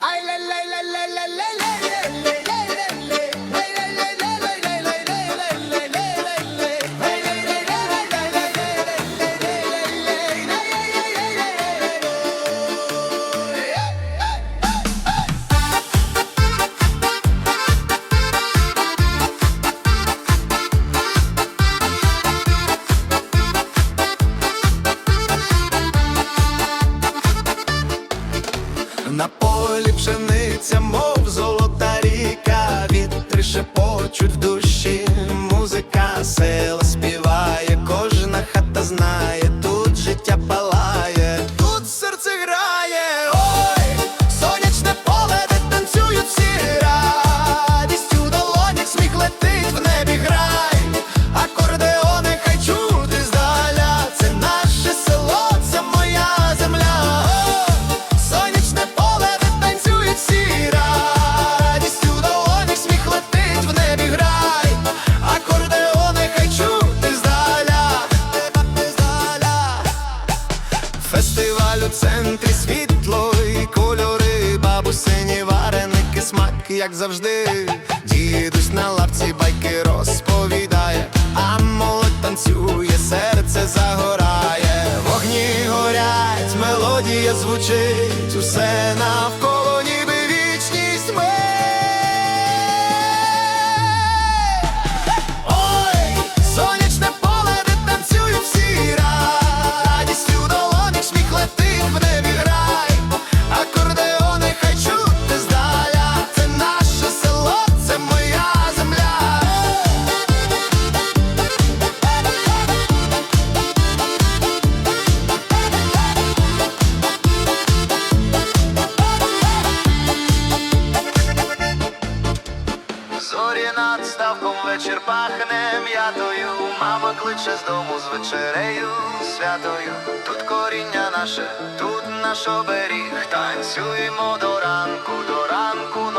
Ay, la, la, полі пшениця, мов золота ріка, вітри шепочуть в душі, музика, села центрі світло і кольори, бабусині вареники, смак, як завжди. Дідусь на лавці байки розповідає, а молодь танцює, серце загорає, вогні горять, мелодія звучить, усе навколо Зорі над ставком вечір пахне м'ятою, мама кличе з дому з вечерею святою. Тут коріння наше, тут наш оберіг, танцюємо до ранку, до ранку